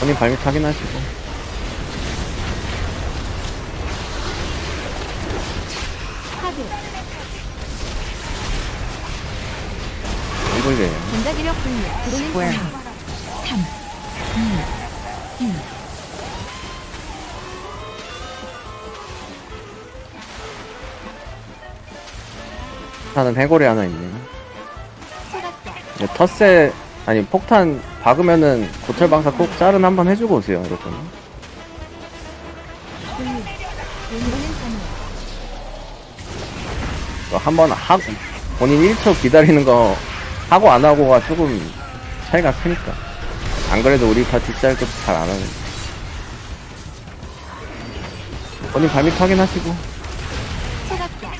본인 발밑 확인하시고. 카드 이걸려요. 전자기력 분류. 상황 3, 2, 1. 폭탄은 해골이 하나 있네요 네, 텃세 아니 폭탄 박으면은 고철 방사 꼭 짤은 한번 해주고 오세요 여러분. 한번 하고 본인 1초 기다리는 거 하고 안 하고가 조금 차이가 크니까. 안 그래도 우리 파티 짤도 잘 안 하는. 본인 발밑 확인하시고. 체각자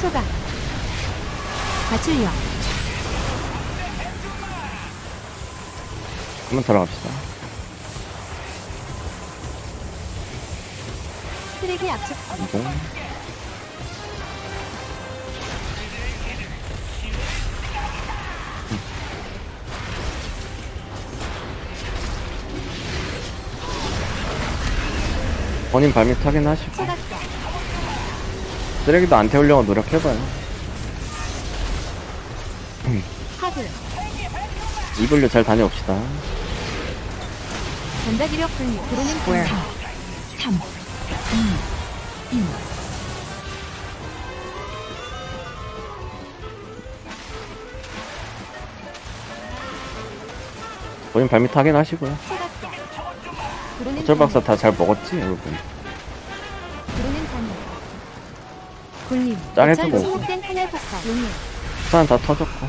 소각 가출력 한번 들어갑시다. 쓰레기 압축 이동. 본인 발밑 확인하시고. 체각자 쓰레기도 안 태우려고 노력해봐요. 이불류 잘 다녀옵시다 전자기력 들어오는 Square. 상황 3, 2, 1. 본인 발밑 확인하시고요. 체각자. 들어오는 고철박사 상황 다잘 먹었지 여러분. 들어오는 상황 굴림 짤 해주고. 고철 침묵된 탄약 폭발 용해 수산 다 터졌고.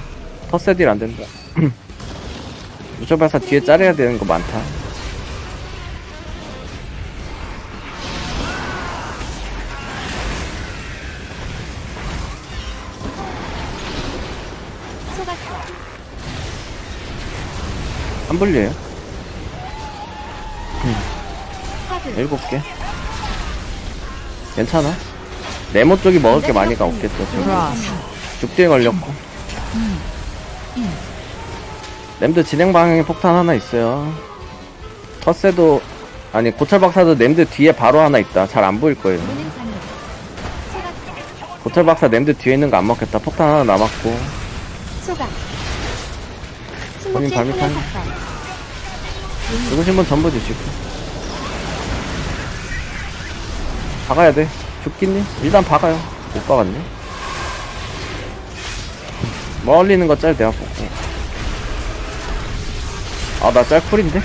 터세딜 안 된다. 무초발사 뒤에 자르야 되는 거 많다 소각자 한 분류에요? 카드 일곱 개? 괜찮아. 네모 쪽이 먹을 게 많이가 없겠죠 지금. 죽뒤에 걸렸고. 램드 진행 방향에 폭탄 하나 있어요. 터세도 아니 고철박사도 램드 뒤에 바로 하나 있다. 잘 안 보일 거예요. 고철박사 램드 뒤에 있는 거 안 먹겠다. 폭탄 하나 남았고 소각 본인 침묵된 발밑 탄약 하나. 폭발 누구신 분 전부 주시고 박아야 돼. 죽겠니? 일단 박아요. 못 박았네. 멀리 있는 거짤 내가 볼게. 아 나 짤 쿨인데?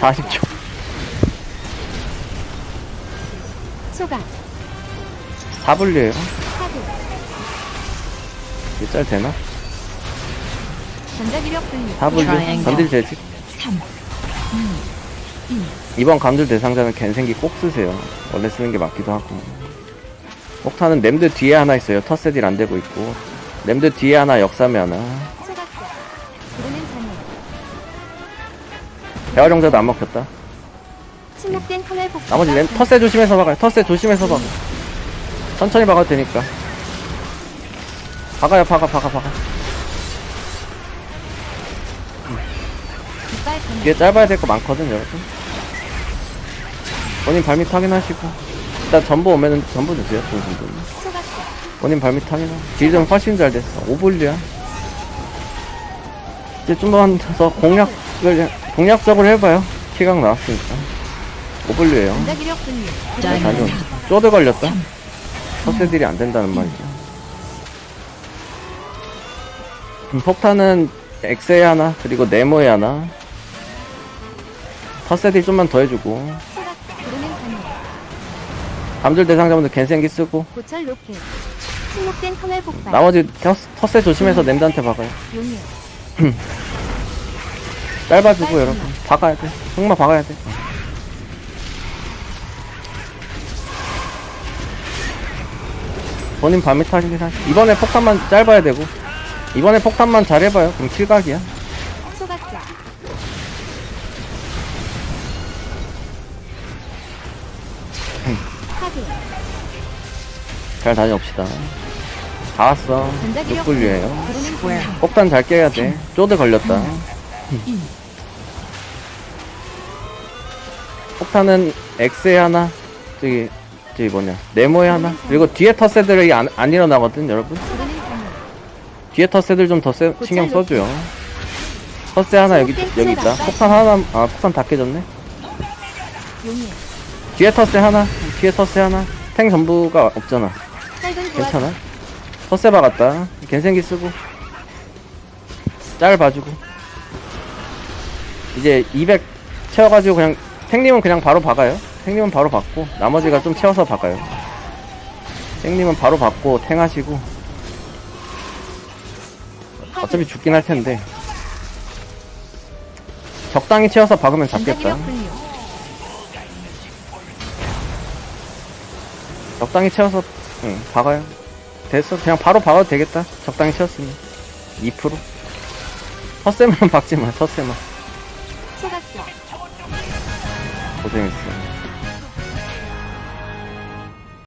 40초. 소각 4분류에요 이짤 되나? 전자기력 4분류? Triangle. 건들 재직 3, 이번 감들 대상자는 갠생기 꼭 쓰세요. 원래 쓰는 게 맞기도 하고. 폭탄은 램드 뒤에 하나 있어요. 터세딜 안 되고 있고. 램드 뒤에 하나 역삼에 하나 대화룡자도 안 먹혔다. 폭발 나머지 램 터세 조심해서 박아요. 터세 조심해서 박아. 천천히 박아도 되니까 박아요 박아 박아 박아. 뒤에 짧아야 될 거 많거든 여러분. 본인 발밑 확인하시고. 일단 전부 오면은 전부 주세요 소각자 본인 발밑 확인하 딜좀 훨씬 잘 됐어. 오블리야. 이제 좀더 공략을 공략적으로 해봐요. 키각 나왔으니까. 오블리에요. Diamond. 아니요. 쪼드 걸렸다. 터세딜이 안 된다는 말이죠 음, 폭탄은 엑세에 하나 그리고 네모에 하나. 터세딜 좀만 더 해주고. 감들 대상자분들 갠생기 쓰고. 고철 로켓. 침묵된 탄약 폭발. 나머지 터, 터세 조심해서 램드한테 박아요. 용해 짧아주고 여러분. 박아야 돼. 흑마 박아야 돼. 본인 밤에 타긴 하시 이번에 폭탄만 짧아야 되고 이번에 폭탄만 잘해봐요. 그럼 킬각이야. 소각자 잘 다녀옵시다. 다 왔어. 전자기력 6분류에요. 들어오는 Square. 상황 폭탄 잘 깨야 돼. 쪼드 걸렸다. 1. 폭탄은 X에 하나, 저기, 저기 뭐냐, 네모에 하나, 그리고 뒤에 터세들이 안, 안 일어나거든, 여러분? 뒤에 터세들 좀 더 신경 써줘요. 터세 하나 여기, 여기 있다. 폭탄 하나, 아, 폭탄 다 깨졌네? 뒤에 터세 하나, 뒤에 터세 하나. 탱 전부가 없잖아. 괜찮아? 터세 박았다. 갠생기 쓰고. 짤 봐주고. 이제 200 채워가지고 그냥, 탱님은 그냥 바로 박아요. 탱님은 바로 박고, 나머지가 좀 채워서 박아요. 탱님은 바로 박고, 탱 하시고. 어차피 죽긴 할 텐데. 적당히 채워서 박으면 잡겠다. 적당히 채워서, 응, 박아요. 됐어. 그냥 바로 박아도 되겠다. 적당히 채웠으면. 2%. 텃세만 박지 마. 소각격. 고생했어.